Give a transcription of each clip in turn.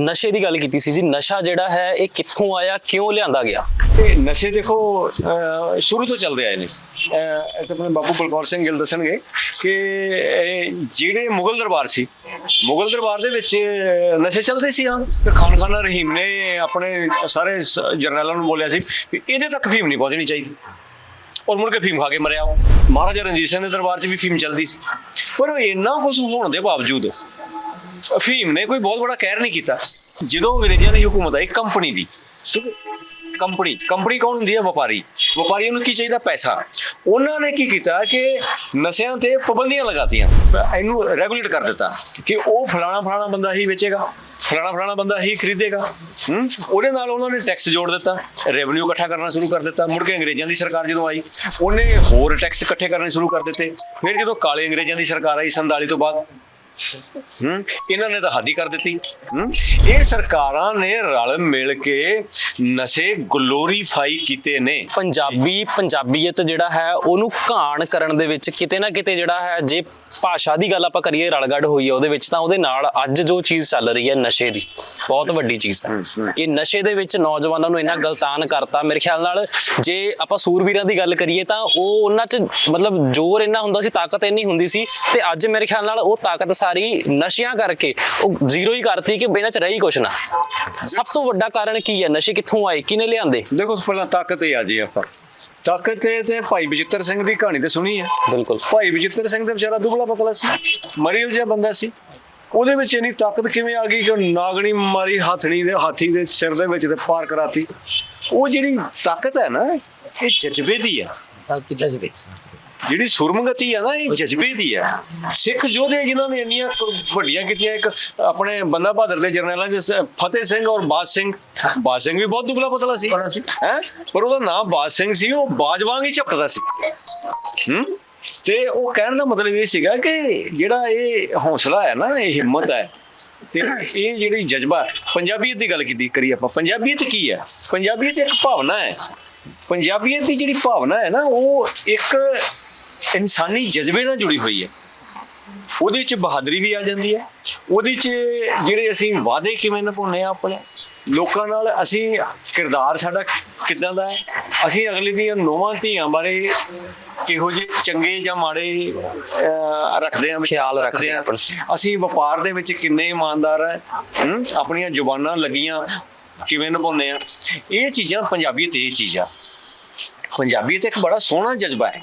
ਨਸ਼ੇ ਦੀ ਗੱਲ ਕੀਤੀ ਸੀ ਜੀ। ਨਸ਼ਾ ਜਿਹੜਾ ਹੈ ਇਹ ਕਿੱਥੋਂ ਆਇਆ ਕਿਉਂ ਲਿਆਂਦਾ ਗਿਆ? ਤੇ ਨਸ਼ੇ ਦੇਖੋ ਸ਼ੁਰੂ ਤੋਂ ਚੱਲਦੇ ਆਏ ਨੇ। ਅਹ, ਆਪਣੇ ਬਾਪੂ ਬਲਕੌਰ ਸਿੰਘ ਗਿੱਲ ਦੱਸਣਗੇ ਕਿ ਜਿਹੜੇ ਮੁਗਲ ਦਰਬਾਰ ਸੀ ਮੁਗਲ ਦਰਬਾਰ ਦੇ ਵਿੱਚ ਨਸ਼ੇ ਚੱਲਦੇ ਸੀ ਹਾਂ। ਤੇ ਖਾਨ ਖਾਨਾ ਰਹੀਮ ਨੇ ਆਪਣੇ ਸਾਰੇ ਸ- ਜਰਨੈਲਾਂ ਨੂੰ ਬੋਲਿਆ ਸੀ ਵੀ ਇਹਦੇ ਤੱਕ ਫੀਮ ਨਹੀਂ ਪਹੁੰਚਣੀ ਚਾਹੀਦੀ। ਔਰ ਮੁੜ ਕੇ ਫੀਮ ਖਾ ਕੇ ਮਰਿਆ ਮਹਾਰਾਜਾ ਰਣਜੀਤ ਸਿੰਘ ਦੇ ਦਰਬਾਰ 'ਚ ਵੀ ਫੀਮ ਚੱਲਦੀ ਸੀ। ਪਰ ਇੰਨਾ ਕੁਝ ਹੋਣ ਦੇ ਬਾਵਜੂਦ ਅਫੀਮ ਨੇ ਕੋਈ ਬਹੁਤ ਬੜਾ ਕਹਿਰ ਨਹੀਂ ਕੀਤਾ। ਜਦੋਂ ਅੰਗਰੇਜ਼ਾਂ ਦੀ ਹਕੂਮਤ ਆਈ ਕੰਪਨੀ ਦੀ ਕੰਪਨੀ ਕੰਪਨੀ ਕੌਣ ਹੁੰਦੀ ਹੈ? ਵਪਾਰੀ। ਵਪਾਰੀਆਂ ਨੂੰ ਕੀ ਚਾਹੀਦਾ? ਪੈਸਾ। ਉਹਨਾਂ ਨੇ ਕੀ ਕੀਤਾ ਕਿ ਨਸ਼ਿਆਂ ਤੇ ਪਾਬੰਦੀਆਂ ਲਗਾਤੀਆਂ। ਇਹਨੂੰ ਰੈਗੂਲੇਟ ਕਰ ਦਿੱਤਾ ਕਿ ਉਹ ਫਲਾਣਾ ਫਲਾਣਾ ਬੰਦਾ ਹੀ ਵੇਚੇਗਾ, ਫਲਾਣਾ ਫਲਾਣਾ ਬੰਦਾ ਹੀ ਖਰੀਦੇਗਾ, ਹੂੰ? ਉਹਦੇ ਨਾਲ ਉਹਨਾਂ ਨੇ ਟੈਕਸ ਜੋੜ ਦਿੱਤਾ ਰੈਵਨਿਊ ਇਕੱਠਾ ਕਰਨਾ ਸ਼ੁਰੂ ਕਰ ਦਿੱਤਾ। ਮੁੜ ਕੇ ਅੰਗਰੇਜ਼ਾਂ ਦੀ ਸਰਕਾਰ ਜਦੋਂ ਆਈ, ਉਹਨੇ ਹੋਰ ਟੈਕਸ ਇਕੱਠੇ ਕਰਨੇ ਸ਼ੁਰੂ ਕਰ ਦਿੱਤੇ। ਫਿਰ ਜਦੋਂ ਕਾਲੇ ਅੰਗਰੇਜ਼ਾਂ ਦੀ ਸਰਕਾਰ ਆਈ 47 ਤੋਂ ਬਾਅਦ ਹੂੰ? ਇਹਨਾਂ ਨੇ ਤਾਂ ਹਾਦੀ ਕਰ ਦਿੱਤੀ। ਹੂੰ? ਇਹ ਸਰਕਾਰਾਂ ਨੇ ਰਲ ਮਿਲ ਕੇ ਨਸ਼ੇ ਗਲੋਰੀਫਾਈ ਕੀਤੇ ਨੇ। ਪੰਜਾਬੀ, ਪੰਜਾਬੀਅਤ ਜਿਹੜਾ ਹੈ, ਉਹਨੂੰ ਘਾਣ ਕਰਨ ਦੇ ਵਿੱਚ ਕਿਤੇ ਨਾ ਕਿਤੇ ਜਿਹੜਾ ਹੈ, ਜੇ ਭਾਸ਼ਾ ਦੀ ਗੱਲ ਆਪਾਂ ਕਰੀਏ ਰਲਗੜ ਹੋਈ ਹੈ ਉਹਦੇ ਵਿੱਚ ਤਾਂ ਉਹਦੇ ਨਾਲ ਅੱਜ ਜੋ ਚੀਜ਼ ਚੱਲ ਰਹੀ ਹੈ ਨਸ਼ੇ ਦੀ ਬਹੁਤ ਵੱਡੀ ਚੀਜ਼ ਹੈ ਕਿ ਨਸ਼ੇ ਦੇ ਵਿੱਚ ਨੌਜਵਾਨਾਂ ਨੂੰ ਇੰਨਾ ਗਲਤਾਨ ਕਰਤਾ ਮੇਰੇ ਖਿਆਲ ਨਾਲ ਜੇ ਆਪਾਂ ਸੂਰਬੀਰਾਂ ਦੀ ਗੱਲ ਕਰੀਏ ਤਾਂ ਉਹ ਉਹਨਾਂ 'ਚ ਮਤਲਬ ਜ਼ੋਰ ਇੰਨਾ ਹੁੰਦਾ ਸੀ ਤਾਕਤ ਇੰਨੀ ਹੁੰਦੀ ਸੀ ਤੇ ਅੱਜ ਮੇਰੇ ਖਿਆਲ ਨਾਲ ਉਹ ਤਾਕਤ ਸਾਰੀ ਨਸ਼ਿਆਂ ਕਰਕੇ ਉਹ ਜ਼ੀਰੋ ਹੀ ਕਰਤੀ ਕਿ ਇਹਨਾਂ 'ਚ ਰਹੀ ਕੁਛ ਨਾ। ਸਭ ਤੋਂ ਵੱਡਾ ਕਾਰਨ ਕੀ ਹੈ ਨਸ਼ੇ ਕਿੱਥੋਂ ਆਏ? ਕਿਹਨੇ ਲਿਆਂਦੇ? ਦੇਖੋ ਪਹਿਲਾਂ ਤਾਕਤ ਹੀ ਆ ਜੀ ਆਪਾਂ। ਤਾਕਤ ਤੇ ਤੇ ਭਾਈ ਬਜਿੱਤਰ ਸਿੰਘ ਦੀ ਕਹਾਣੀ ਤੇ ਸੁਣੀ ਹੈ। ਬਿਲਕੁਲ। ਭਾਈ ਬਜਿੱਤਰ ਸਿੰਘ ਦਾ ਵਿਚਾਰਾ ਦੁਬਲਾ ਪਤਲਾ ਸੀ। ਮਰੀਲ ਜਿਹਾ ਬੰਦਾ ਸੀ। ਉਹਦੇ ਵਿੱਚ ਇੰਨੀ ਤਾਕਤ ਕਿਵੇਂ ਆ ਗਈ ਕਿ ਨਾਗਣੀ ਮਾਰੀ ਹੱਥਣੀ ਦੇ ਹਾਥੀ ਦੇ ਸਿਰ ਦੇ ਵਿੱਚ ਤੇ ਪਾਰ ਕਰਾਤੀ। ਉਹ ਜਿਹੜੀ ਤਾਕਤ ਹੈ ਨਾ ਇਹ ਜਜ਼ਬੇ ਦੀ ਹੈ। ਜਿਹੜੀ ਸੁਰਮਗਤੀ ਹੈ ਨਾ ਇਹ ਜਜ਼ਬੇ ਦੀ ਹੈ ਸਿੱਖ ਯੋਧੇ ਜਿਨ੍ਹਾਂ ਨੇ ਇੰਨੀਆਂ ਵੱਡੀਆਂ ਕੀਤੀਆਂ ਇੱਕ ਆਪਣੇ ਬੰਦਾ ਬਹਾਦਰ ਦੇ ਜਰਨੈਲਾਂ ਚ ਸ- ਫਤਿਹ ਸਿੰਘ ਔਰ ਬਾਜ ਸਿੰਘ। ਬਾਜ ਸਿੰਘ ਵੀ ਬਹੁਤ ਦੁਬਲਾ ਪਤਲਾ ਸੀ। ਹੈ? ਪਰ ਉਹਦਾ ਨਾਮ ਬਾਜ ਸਿੰਘ ਸੀ ਉਹ ਬਾਜ ਵਾਂਗ ਹੀ ਝਪਕਦਾ ਸੀ। ਹੂੰ? ਤੇ ਉਹ ਕਹਿਣ ਦਾ ਮਤਲਬ ਇਹ ਸੀਗਾ ਕਿ ਜਿਹੜਾ ਇਹ ਹੌਸਲਾ ਹੈ ਨਾ ਇਹ ਹਿੰਮਤ ਹੈ। ਤੇ ਇਹ ਜਿਹੜੀ ਜਜ਼ਬਾ ਪੰਜਾਬੀਅਤ ਦੀ ਗੱਲ ਕੀਤੀ ਕਰੀ ਆਪਾਂ ਪੰਜਾਬੀਅਤ ਕੀ ਹੈ? ਪੰਜਾਬੀਅਤ ਇੱਕ ਭਾਵਨਾ ਹੈ। ਪੰਜਾਬੀਅਤ ਦੀ ਜਿਹੜੀ ਭਾਵਨਾ ਹੈ ਨਾ ਉਹ ਇੱਕ ਇਨਸਾਨੀ ਜਜ਼ਬੇ ਨਾਲ ਜੁੜੀ ਹੋਈ ਹੈ। ਉਹਦੇ ਚ ਬਹਾਦਰੀ ਵੀ ਆ ਜਾਂਦੀ ਹੈ। ਉਹਦੇ ਚ ਜਿਹੜੇ ਅਸੀਂ ਵਾਅਦੇ ਕਿਵੇਂ ਨਿਭਾਉਂਦੇ ਆ ਆਪਣੇ ਲੋਕਾਂ ਨਾਲ ਅਸੀਂ ਕਿਰਦਾਰ ਸਾਡਾ ਕਿਦਾਂ ਦਾ ਹੈ? ਅਸੀਂ ਅਗਲੇ ਦੀਆਂ ਨੌਵਾਂ ਧੀਆਂ ਬਾਰੇ ਕਿਹੋ ਜਿਹੇ ਚੰਗੇ ਜਾਂ ਮਾੜੇ ਰੱਖਦੇ ਆ ਖਿਆਲ ਰੱਖਦੇ ਆ ਅਸੀਂ ਵਪਾਰ ਦੇ ਵਿੱਚ ਕਿੰਨੇ ਇਮਾਨਦਾਰ ਹੈ? ਆਪਣੀਆਂ ਜ਼ੁਬਾਨਾਂ ਲੱਗੀਆਂ ਕਿਵੇਂ ਨਿਭਾਉਂਦੇ ਆ ਇਹ ਚੀਜ਼ਾਂ ਪੰਜਾਬੀਅਤ ਇਹ ਚੀਜ਼। ਪੰਜਾਬੀ ਤੇ ਇੱਕ ਬੜਾ ਸੋਹਣਾ ਜਜ਼ਬਾ ਹੈ।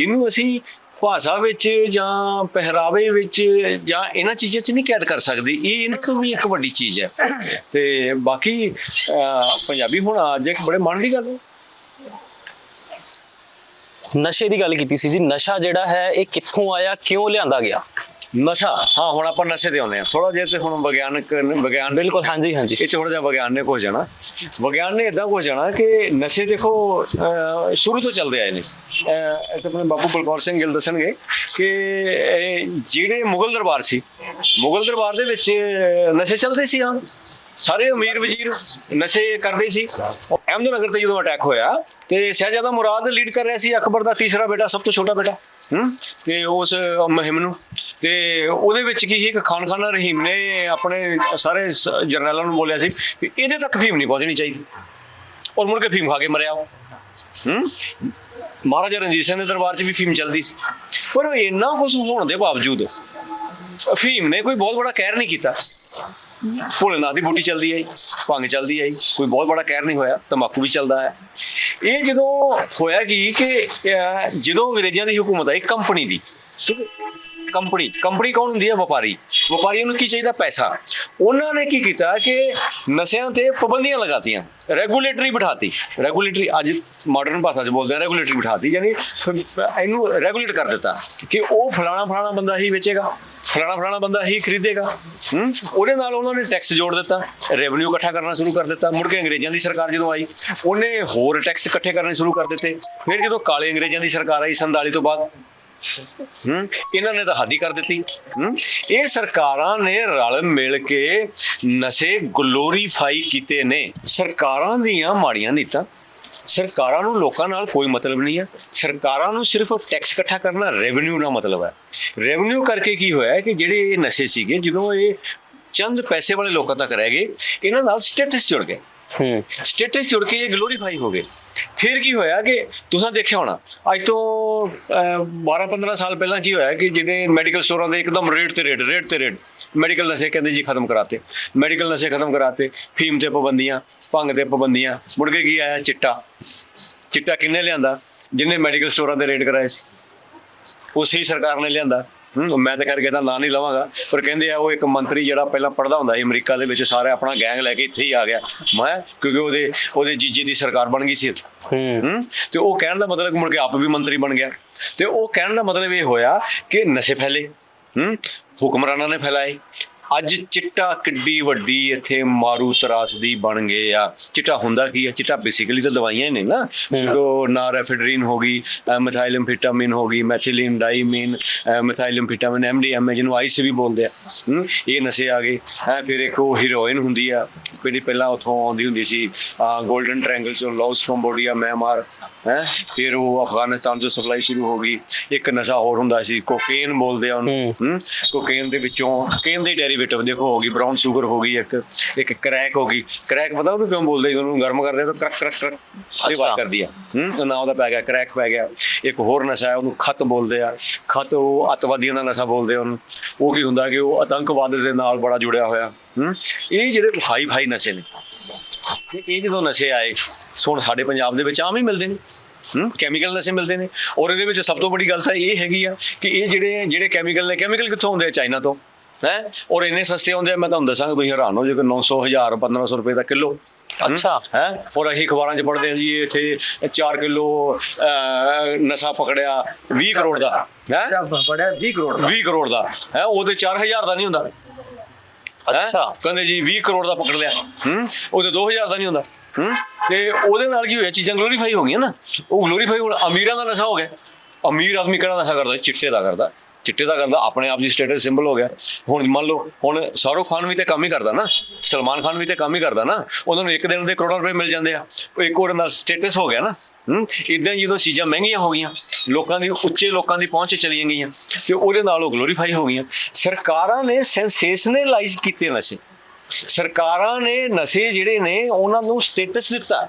ਇਹਨੂੰ ਅਸੀਂ ਭਾਸ਼ਾ ਵਿੱਚ ਜਾਂ ਪਹਿਰਾਵੇ ਵਿੱਚ ਜਾਂ ਇਹਨਾਂ ਚੀਜ਼ਾਂ 'ਚ ਨਹੀਂ ਕੈਦ ਕਰ ਸਕਦੇ। ਇਹ ਇਹਨਾਂ ਵੀ ਇੱਕ ਵੱਡੀ ਚੀਜ਼ ਹੈ। ਤੇ ਬਾਕੀ ਅਹ, ਪੰਜਾਬੀ ਹੁਣ ਅੱਜ ਇੱਕ ਬੜੇ ਮਾਣ ਦੀ ਗੱਲ ਹੈ। ਨਸ਼ੇ ਦੀ ਗੱਲ ਕੀਤੀ ਸੀ ਜੀ। ਨਸ਼ਾ ਜਿਹੜਾ ਹੈ ਇਹ ਕਿੱਥੋਂ ਆਇਆ ਕਿਉਂ ਲਿਆਂਦਾ ਗਿਆ? ਨਸ਼ਾ ਹਾਂ ਹੁਣ ਆਪਾਂ ਨਸ਼ੇ ਤੇ ਆਉਂਦੇ ਹਾਂ। ਥੋੜਾ ਜਿਹਾ ਤੇ ਹੁਣ ਵਿਗਿਆਨਕ ਵਿਗਿਆਨ ਬਿਲਕੁਲ ਹਾਂਜੀ ਹਾਂਜੀ। ਇਹ ਥੋੜਾ ਜਿਹਾ ਵਿਗਿਆਨਿਕ ਹੋ ਜਾਣਾ ਵਿਗਿਆਨ ਨੇ ਇਦਾਂ ਹੋ ਜਾਣਾ ਕਿ ਨਸ਼ੇ ਦੇਖੋ ਸ਼ੁਰੂ ਤੋਂ ਚੱਲਦੇ ਆਏ ਨੇ। ਤਾਂ ਆਪਣੇ ਬਾਪੂ ਬਲਕੌਰ ਸਿੰਘ ਗਿੱਲ ਦੱਸਣਗੇ ਕਿ ਜਿਹੜੇ ਮੁਗਲ ਦਰਬਾਰ ਸੀ ਮੁਗਲ ਦਰਬਾਰ ਦੇ ਵਿੱਚ ਨਸ਼ੇ ਚੱਲਦੇ ਸੀ ਹਾਂ। ਸਾਰੇ ਅਮੀਰ ਵਜ਼ੀਰ ਨਸ਼ੇ ਕਰਦੇ ਸੀ। ਅਹਿਮਦਨਗਰ ਤੇ ਜਦੋਂ ਅਟੈਕ ਹੋਇਆ, ਤੇ ਸ਼ਹਿਜ਼ਾਦਾ ਮੁਰਾਦ ਲੀਡ ਕਰ ਰਿਹਾ ਸੀ ਅਕਬਰ ਦਾ ਤੀਸਰਾ ਬੇਟਾ, ਸਭ ਤੋਂ ਛੋਟਾ ਬੇਟਾ, ਹੂੰ? ਤੇ ਉਸ ਮੁਹਿੰਮ ਨੂੰ। ਤੇ ਉਹਦੇ ਵਿੱਚ ਕੀ ਸੀ? ਖਾਨ ਖਾਨਾ ਰਹੀਮ ਨੇ ਆਪਣੇ ਸਾਰੇ ਸ- ਜਰਨੈਲਾਂ ਨੂੰ ਬੋਲਿਆ ਸੀ ਵੀ ਇਹਦੇ ਤੱਕ ਫੀਮ ਨਹੀਂ ਪਹੁੰਚਣੀ ਚਾਹੀਦੀ। ਔਰ ਮੁੜ ਕੇ ਫੀਮ ਖਾ ਕੇ ਮਰਿਆ ਉਹ। ਹੂੰ? ਮਹਾਰਾਜਾ ਰਣਜੀਤ ਸਿੰਘ ਦੇ ਦਰਬਾਰ 'ਚ ਵੀ ਫੀਮ ਚੱਲਦੀ ਸੀ। ਪਰ ਇੰਨਾ ਕੁਝ ਹੋਣ ਦੇ ਬਾਵਜੂਦ ਅਫੀਮ ਨੇ ਕੋਈ ਬਹੁਤ ਬੜਾ ਕਹਿਰ ਨਹੀਂ ਕੀਤਾ। ਭੋਲੇਨਾਥ ਦੀ ਬੂਟੀ ਚੱਲਦੀ ਆਈ ਭੰਗ ਚੱਲਦੀ ਆਈ ਕੋਈ ਬਹੁਤ ਬੜਾ ਕਹਿਰ ਨਹੀਂ ਹੋਇਆ, ਤੰਬਾਕੂ ਵੀ ਚੱਲਦਾ ਹੈ। ਇਹ ਜਦੋਂ ਹੋਇਆ ਕੀ ਕਿ ਜਦੋਂ ਅੰਗਰੇਜ਼ਾਂ ਦੀ ਹਕੂਮਤ ਆਈ ਕੰਪਨੀ ਦੀ ਕੰਪਨੀ ਕੰਪਨੀ ਕੌਣ ਹੁੰਦੀ ਹੈ? ਵਪਾਰੀ। ਵਪਾਰੀਆਂ ਨੂੰ ਕੀ ਚਾਹੀਦਾ? ਪੈਸਾ। ਉਹਨਾਂ ਨੇ ਕੀ ਕੀਤਾ ਕਿ ਨਸ਼ਿਆਂ ਤੇ ਪਾਬੰਦੀਆਂ ਲਗਾਤੀਆਂ। ਰੈਗੂਲੇਟਰੀ ਬਿਠਾਤੀ। ਰੈਗੂਲੇਟਰੀ ਅੱਜ ਮਾਡਰਨ ਭਾਸ਼ਾ 'ਚ ਬੋਲਦੇ ਆ ਰੈਗੂਲੇਟਰੀ ਬਿਠਾਤੀ, ਯਾਨੀ ਇਹਨੂੰ ਰੈਗੂਲੇਟ ਕਰ ਦਿੱਤਾ ਕਿ ਉਹ ਫਲਾਣਾ ਫਲਾਣਾ ਬੰਦਾ ਹੀ ਵੇਚੇਗਾ, ਫਲਾਣਾ ਫਲਾਣਾ ਬੰਦਾ ਹੀ ਖਰੀਦੇਗਾ। ਹੂੰ? ਉਹਦੇ ਨਾਲ ਉਹਨਾਂ ਨੇ ਟੈਕਸ ਜੋੜ ਦਿੱਤਾ ਰੈਵਨਿਊ ਇਕੱਠਾ ਕਰਨਾ ਸ਼ੁਰੂ ਕਰ ਦਿੱਤਾ। ਮੁੜ ਕੇ ਅੰਗਰੇਜ਼ਾਂ ਦੀ ਸਰਕਾਰ ਜਦੋਂ ਆਈ, ਉਹਨੇ ਹੋਰ ਟੈਕਸ ਇਕੱਠੇ ਕਰਨੇ ਸ਼ੁਰੂ ਕਰ ਦਿੱਤੇ। ਫਿਰ ਜਦੋਂ ਕਾਲੇ ਅੰਗਰੇਜ਼ਾਂ ਦੀ ਸਰਕਾਰ ਆਈ 47 ਤੋਂ ਬਾਅਦ ਹੂੰ? ਇਹਨਾਂ ਨੇ ਤਾਂ ਹੱਦ ਹੀ ਕਰ ਦਿੱਤੀ। ਹੂੰ? ਇਹ ਸਰਕਾਰਾਂ ਨੇ ਰਲ ਮਿਲ ਕੇ ਨਸ਼ੇ ਗਲੋਰੀਫਾਈ ਕੀਤੇ ਨੇ। ਸਰਕਾਰਾਂ ਦੀਆਂ ਮਾੜੀਆਂ ਨੀਤਾਂ। ਸਰਕਾਰਾਂ ਨੂੰ ਲੋਕਾਂ ਨਾਲ ਕੋਈ ਮਤਲਬ ਨਹੀਂ ਹੈ। ਸਰਕਾਰਾਂ ਨੂੰ ਸਿਰਫ ਟੈਕਸ ਇਕੱਠਾ ਕਰਨਾ ਰੈਵਨਿਊ ਨਾਲ ਮਤਲਬ ਹੈ। ਰੈਵਨਿਊ ਕਰਕੇ ਕੀ ਹੋਇਆ ਕਿ ਜਿਹੜੇ ਇਹ ਨਸ਼ੇ ਸੀਗੇ, ਜਦੋਂ ਇਹ ਚੰਦ ਪੈਸੇ ਵਾਲੇ ਲੋਕਾਂ ਤੱਕ ਰਹਿ ਗਏ, ਇਹਨਾਂ ਨਾਲ ਸਟੇਟਸ ਜੁੜ ਗਏ। ਹੂੰ। ਸਟੇਟਸ ਜੁੜ ਕੇ ਇਹ ਗਲੋਰੀਫਾਈ ਹੋ ਗਏ। ਫਿਰ ਕੀ ਹੋਇਆ ਕਿ ਤੁਸੀਂ ਦੇਖਿਆ ਹੋਣਾ, ਅੱਜ ਤੋਂ 12-15 ਸਾਲ ਪਹਿਲਾਂ ਕੀ ਹੋਇਆ ਕਿ ਜਿਹੜੇ ਮੈਡੀਕਲ ਸਟੋਰਾਂ ਦੇ ਇੱਕਦਮ ਰੇਟ ਤੇ ਰੇਟ ਰੇਟ ਤੇ ਰੇਟ ਮੈਡੀਕਲ ਨਸ਼ੇ ਕਹਿੰਦੇ ਜੀ ਖਤਮ ਕਰਾਤੇ। ਮੈਡੀਕਲ ਨਸ਼ੇ ਖਤਮ ਕਰਾਤੇ, ਫੀਮ ਤੇ ਪਾਬੰਦੀਆਂ, ਭੰਗ ਤੇ ਪਾਬੰਦੀਆਂ, ਮੁੜ ਕੇ ਕੀ ਆਇਆ ਚਿੱਟਾ। ਚਿੱਟਾ ਕਿੰਨੇ ਲਿਆਂਦਾ? ਜਿੰਨੇ ਮੈਡੀਕਲ ਸਟੋਰਾਂ ਦੇ ਰੇਟ ਕਰਾਏ ਸੀ। ਉਸੇ ਹੀ ਸਰਕਾਰ ਨੇ ਲਿਆਂਦਾ। ਹੂੰ ਮੈਂ ਤਾਂ ਕਰਕੇ ਤਾਂ ਨਾਂ ਨਹੀਂ ਲਵਾਂਗਾ ਪਰ ਕਹਿੰਦੇ ਆ ਉਹ ਇੱਕ ਮੰਤਰੀ ਜਿਹੜਾ ਪਹਿਲਾਂ ਪੜਦਾ ਹੁੰਦਾ ਸੀ ਅਮਰੀਕਾ ਦੇ ਵਿੱਚ ਸਾਰੇ ਆਪਣਾ ਗੈਂਗ ਲੈ ਕੇ ਇੱਥੇ ਹੀ ਆ ਗਿਆ। ਮੈਂ ਕਿਉਂਕਿ ਉਹਦੇ ਉਹਦੇ ਜੀਜੇ ਦੀ ਸਰਕਾਰ ਬਣ ਗਈ ਸੀ ਇੱਥੇ। ਹੂੰ। ਹੂੰ ਤੇ ਉਹ ਕਹਿਣ ਦਾ ਮਤਲਬ ਮੁੜ ਕੇ ਆਪ ਵੀ ਮੰਤਰੀ ਬਣ ਗਿਆ। ਤੇ ਉਹ ਕਹਿਣ ਦਾ ਮਤਲਬ ਇਹ ਹੋਇਆ ਕਿ ਨਸ਼ੇ ਫੈਲੇ। ਹੂੰ ਹੁਕਮਰਾਨਾਂ ਨੇ ਫੈਲਾਏ। ਅੱਜ ਚਿੱਟਾ ਕਿੱਡੀ ਵੱਡੀ ਇੱਥੇ ਮਾਰੂ ਤਰਾਸਦੀ ਬਣ ਗਏ ਆ। ਚਿੱਟਾ ਹੁੰਦਾ ਕੀ ਆ? ਚਿੱਟਾ ਬੇਸਿਕਲੀ ਤਾਂ ਦਵਾਈਆਂ ਹੀ ਨੇ ਨਾ। ਜੋ ਨਾਰੈਫਿਡਰੀਨ ਹੋ ਗਈ ਮੈਥਾਈਲਮਫੈਟਾਮਿਨ ਹੋ ਗਈ ਮੈਥਿਲਿਨ ਡਾਈਮਿਨ ਮੈਥਾਈਲਮਫੈਟਾਮਿਨ ਐਮਡੀਐਮ ਜਿਹਨੂੰ ਆਈਸ ਵੀ ਬੋਲਦੇ ਆ। ਇਹ ਨਸ਼ੇ ਆ ਗਏ। ਹੈ ਫਿਰ ਇੱਕ ਉਹ ਹੀਰੋਇਨ ਹੁੰਦੀ ਆ। ਜਿਹੜੀ ਪਹਿਲਾਂ ਉੱਥੋਂ ਆਉਂਦੀ ਹੁੰਦੀ ਸੀ 골ਡਨ ਟ੍ਰਾਇੰਗਲ ਚੋਂ ਲਾਓਸ ਕੰਬੋਡੀਆ ਮਿਆਂਮਾਰ ਹੈ? ਫਿਰ ਉਹ ਅਫਗਾਨਿਸਤਾਨ ਤੋਂ ਸਪਲਾਈ ਸ਼ੁਰੂ ਹੋ ਗਈ। ਇੱਕ ਨਸ਼ਾ ਹੋਰ ਹੁੰਦਾ ਸੀ ਕੋਕੇਨ ਬੋਲਦੇ ਆ ਉਹਨੂੰ। ਕੋਕੇਨ ਦੇ ਵਿੱਚੋਂ ਕੋਕੇਨ ਦੇ ਡੈਰੀਵੇਟਿਵ ਦੇਖੋ ਹੋ ਗਈ ਬ੍ਰਾਊਨ ਸ਼ੂਗਰ ਹੋ ਗਈ ਇੱਕ ਇੱਕ ਕ੍ਰੈਕ ਹੋ ਗਈ। ਕ੍ਰੈਕ ਪਤਾ ਉਹਨੂੰ ਕਿਉਂ ਬੋਲਦੇ? ਉਹਨੂੰ ਗਰਮ ਕਰਦੇ ਤਾਂ ਕਰਕ ਕਰਕ ਕਰਕ ਆਵਾਜ਼ ਅੱਛਾ। ਕਰਦੀ ਆ। ਹੂੰ? ਨਾਂ ਉਹਦਾ ਪੈ ਗਿਆ ਕ੍ਰੈਕ ਪੈ ਗਿਆ। ਇੱਕ ਹੋਰ ਨਸ਼ਾ ਹੈ ਉਹਨੂੰ ਖਤ ਬੋਲਦੇ ਆ। ਖਤ ਉਹ ਅਤਵਾਦੀਆਂ ਦਾ ਨਸ਼ਾ ਬੋਲਦੇ ਉਹਨੂੰ। ਉਹ ਕੀ ਹੁੰਦਾ ਕਿ ਉਹ ਆਤੰਕਵਾਦ ਦੇ ਨਾਲ ਬੜਾ ਜੁੜਿਆ ਹੋਇਆ। ਹੂੰ? ਇਹ ਜਿਹੜੇ ਹਾਈ ਫਾਈ ਨਸ਼ੇ ਨੇ ਇਹ ਜਦੋਂ ਨਸ਼ੇ ਆਏ ਹੁਣ ਸਾਡੇ ਪੰਜਾਬ ਦੇ ਵਿੱਚ ਆਮ ਹੀ ਮਿਲਦੇ ਨੇ। ਹੂੰ? ਕੈਮੀਕਲ ਨਸ਼ੇ ਮਿਲਦੇ ਨੇ। ਔਰ ਇਹਦੇ ਵਿੱਚ ਸਭ ਤੋਂ ਵੱਡੀ ਗੱਲ ਤਾਂ ਇਹ ਹੈਗੀ ਆ ਕਿ ਇਹ ਜਿਹੜੇ ਜਿਹੜੇ ਕੈਮੀਕਲ ਨੇ ਕੈਮੀਕਲ ਕਿੱਥੋਂ ਆਉਂਦੇ ਆ? ਚਾਈਨਾ ਤੋਂ। ਹੈ? ਔਰ ਇੰਨੇ ਸਸਤੇ ਹੁੰਦੇ ਆ ਮੈਂ ਤੁਹਾਨੂੰ ਦੱਸਾਂਗਾ ਤੁਸੀਂ ਹੈਰਾਨ ਹੋ ਜਾਓਗੇ 900 1000 1500 ਰੁਪਏ ਦਾ ਕਿਲੋ। ਅੱਛਾ। ਹੈ? ਔਰ ਅਸੀਂ ਅਖਬਾਰਾਂ 'ਚ ਪੜ੍ਹਦੇ ਹਾਂ ਜੀ ਇੱਥੇ 4 ਕਿਲੋ ਨਸ਼ਾ ਪਕੜਿਆ 20 ਕਰੋੜ ਦਾ। ਹੈ? ਬੜਾ 20 ਕਰੋੜ ਦਾ। 20 ਕਰੋੜ ਦਾ। ਹੈ? ਉਹਦੇ 4000 ਦਾ ਨਹੀਂ ਹੁੰਦਾ। ਹੈਂ? ਅੱਛਾ। ਕਹਿੰਦੇ ਜੀ 20 ਕਰੋੜ ਦਾ ਪਕੜ ਲਿਆ। ਹੂੰ? ਉਹਦੇ 2000 ਦਾ ਨਹੀਂ ਹੁੰਦਾ। ਹੂੰ? ਤੇ ਉਹਦੇ ਨਾਲ ਕੀ ਹੋਇਆ? ਚੀਜ਼ਾਂ ਗਲੋਰੀਫਾਈ ਹੋ ਗਈਆਂ ਨਾ। ਉਹ ਗਲੋਰੀਫਾਈ ਹੁਣ ਅਮੀਰਾਂ ਦਾ ਨਸ਼ਾ ਹੋ ਗਿਆ। ਅਮੀਰ ਆਦਮੀ ਕਿਹੜਾ ਨਸ਼ਾ ਕਰਦਾ? ਚਿੱਟੇ ਦਾ ਕਰਦਾ। ਚਿੱਟੇ ਦਾ ਕਰਦਾ, ਆਪਣੇ ਆਪ ਦੀ ਸਟੇਟਸ ਸਿੰਬਲ ਹੋ ਗਿਆ। ਹੁਣ ਮੰਨ ਲਓ, ਹੁਣ ਸ਼ਾਹਰੁਖ ਖਾਨ ਵੀ ਤੇ ਕੰਮ ਹੀ ਕਰਦਾ ਨਾ, ਸਲਮਾਨ ਖਾਨ ਵੀ ਤੇ ਕੰਮ ਹੀ ਕਰਦਾ ਨਾ, ਉਹਨਾਂ ਨੂੰ ਇੱਕ ਦਿਨ ਦੇ ਕਰੋੜਾਂ ਰੁਪਏ ਮਿਲ ਜਾਂਦੇ ਆ। ਉਹ ਇੱਕ ਉਹਦੇ ਨਾਲ ਸਟੇਟਸ ਹੋ ਗਿਆ ਨਾ, ਹੂੰ ਇਦਾਂ ਜਦੋਂ ਚੀਜ਼ਾਂ ਮਹਿੰਗੀਆਂ ਹੋ ਗਈਆਂ, ਲੋਕਾਂ ਦੀ ਉੱਚੇ ਲੋਕਾਂ ਦੀ ਪਹੁੰਚ ਚਲੀਆਂ ਗਈਆਂ ਤੇ ਉਹਦੇ ਨਾਲ ਉਹ ਗਲੋਰੀਫਾਈ ਹੋ ਗਈਆਂ। ਸਰਕਾਰਾਂ ਨੇ ਸੈਂਸੇਸ਼ਨਲਾਈਜ਼ ਕੀਤੇ ਨਸ਼ੇ। ਸਰਕਾਰਾਂ ਨੇ ਨਸ਼ੇ ਜਿਹੜੇ ਨੇ, ਉਹਨਾਂ ਨੂੰ ਸਟੇਟਸ ਦਿੱਤਾ।